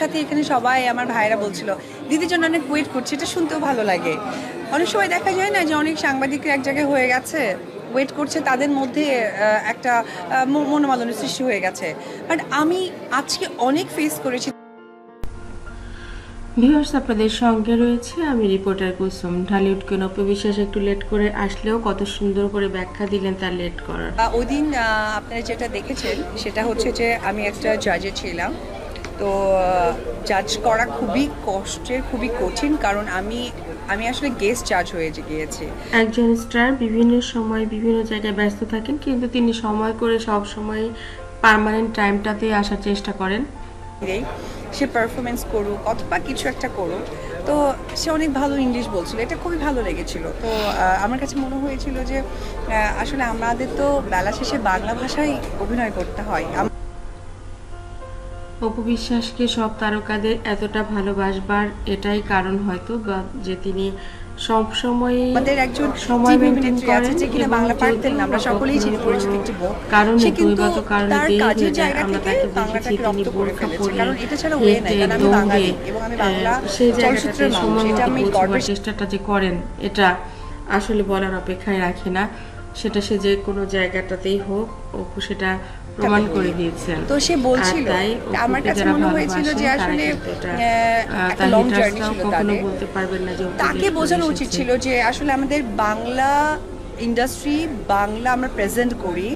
সাথে এখানে সবাই আমার ভাইরা বলছিল দিদির জন্য অনেক ওয়েট করছে এটা শুনতেও ভালো লাগে। অনেক সময় দেখা যায় না যে অনেক সাংবাদিকরা এক জায়গায় হয়ে গেছে ওয়েট করছে তাদের মধ্যে একটা মনোমালনের সৃষ্টি হয়ে গেছে। বাট আমি আজকে অনেক ফেস করেছি। ভিউয়ার্স আপনাদের সঙ্গে রয়েছে আমি রিপোর্টার কুসুম। ঢালিউড কেন বিশ্বাস একটু লেট করে আসলেও কত সুন্দর করে ব্যাখ্যা দিলেন তার লেট করার। ওই দিন আপনারা যেটা দেখেছেন সেটা হচ্ছে যে আমি একটা জাজে ছিলাম। তো জাজ করা খুবই কষ্টের খুবই কঠিন কারণ আমি আমি আসলে গেস্ট জাজ হয়ে যে- গিয়েছি। একজন স্টার বিভিন্ন সময় বিভিন্ন জায়গায় ব্যস্ত থাকেন কিন্তু তিনি সময় করে সব সময় পার্মানেন্ট টাইমটাতে আসার চেষ্টা করেন। সে পারফরমেন্স করুক অথবা কিছু একটা করুক তো সে অনেক ভালো ইংলিশ বলছিল এটা খুবই ভালো লেগেছিল। তো আমার কাছে মনে হয়েছিল যে আসলে আমাদের তো বেলা শেষে বাংলা ভাষায় অভিনয় করতে হয়। আম- অপু বিশ্বাসকে সব তারকাদের এতটা ভালোবাসবার এটাই কারণ হয়তো বা যে তিনি সব সময় আমাদের একজন সময় মেনটেন করেন যে কিনা বাংলা পারতেন না আমরা সকলেই চিনি পরিচিত একটি বউ। কারণে কারণে হয়ে যায় জায়গা থেকে বাংলাটাকে তিনি রপ্ত করে বোরখা ফেলেছে। কারণ এটা ছাড়া ওয়ে নাই কারণ আমি বাঙালি এবং আমি বাংলা সেই চলচ্চিত্রের জায়গাটাতে মানুষ সময় এটা আমি মতো পৌঁছবার গর্বের চেষ্টাটা যে করেন এটা আসলে বলার অপেক্ষায় রাখে না। সেটা সে যে কোনো জায়গাটাতেই হোক অপু সেটা প্রমাণ করে দিয়েছেন। তো সে বলছিল আমার কাছে মনে হয়েছিল যে আসলে একটা লং জার্নি ছিল তাদের। বলতে পারবেন না যে তাকে বোঝানো উচিত ছিল যে আসলে আমাদের বাংলা ইন্ডাস্ট্রি বাংলা আমরা প্রেজেন্ট করি।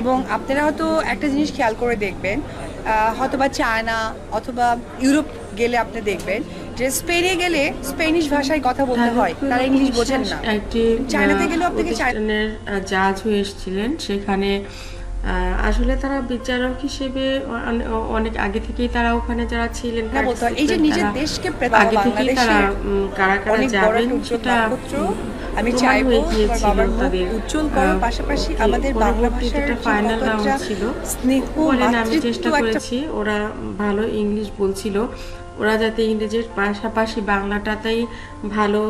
এবং আপনারা হয়তো একটা জিনিস খেয়াল করে দেখবেন হয়তোবা চায়না অথবা ইউরোপ গেলে আপনি দেখবেন যে স্পেনে গেলে স্পেনিশ ভাষায় কথা বলতে হয় তারা ইংলিশ বোঝেন না। চায়নাতে গেলেও আপনাকে চায়নার জাজ হয়ে এসেছিলেন সেখানে আসলে তারা বিচারক হিসেবে অনেক আগে থেকেই তারা ওখানে যারা ছিলেন হয় এই যে নিজের দেশকে আগে থেকেই তারা কারা কারা যাবেন সেটা আমি চাইব বাবার উজ্জ্বল করো আহ, পাশাপাশি আমাদের বাংলা ভাষার ফাইনাল রাউন্ড ছিল স্নেহ আমি চেষ্টা করেছি ওরা ভালো ইংলিশ বলছিল ওরা যাতে ইংরেজির পাশাপাশি বাংলাটাতেই ভালো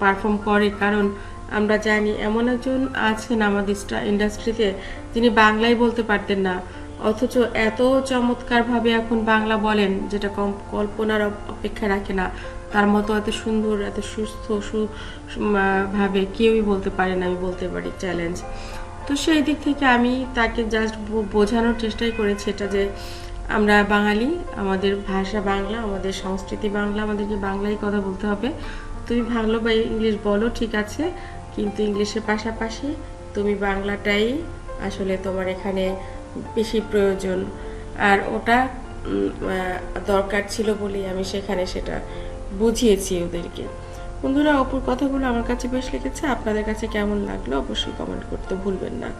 পারফর্ম করে কারণ আমরা জানি এমন একজন আছেন আমাদের ইন্ডাস্ট্রিতে যিনি বাংলাই বলতে পারতেন না। অথচ এত চমৎকারভাবে এখন বাংলা বলেন, যেটা কম কল্পনার অপেক্ষা রাখে না। তার মতো এত সুন্দর, এত সুস্থ, সু- ভাবে কেউই বলতে পারে না, আমি বলতে পারি চ্যালেঞ্জ তো সেই দিক থেকে আমি তাকে জাস্ট বোঝানোর চেষ্টাই করেছি এটা যে, আমরা বাঙালি, আমাদের ভাষা বাংলা, আমাদের সংস্কৃতি বাংলা, আমাদেরকে বাংলায় কথা বলতে হবে। তুমি ভালো বা ইংলিশ বলো, ঠিক আছে। কিন্তু ইংলিশের পাশাপাশি তুমি বাংলাটাই আসলে তোমার এখানে বেশি প্রয়োজন। আর ওটা দরকার ছিল বলেই আমি সেখানে সেটা বুঝিয়েছি ওদেরকে। বন্ধুরা অপুর কথাগুলো আমার কাছে বেশ লেগেছে। আপনাদের কাছে কেমন লাগল অবশ্যই কমেন্ট করতে ভুলবেন না।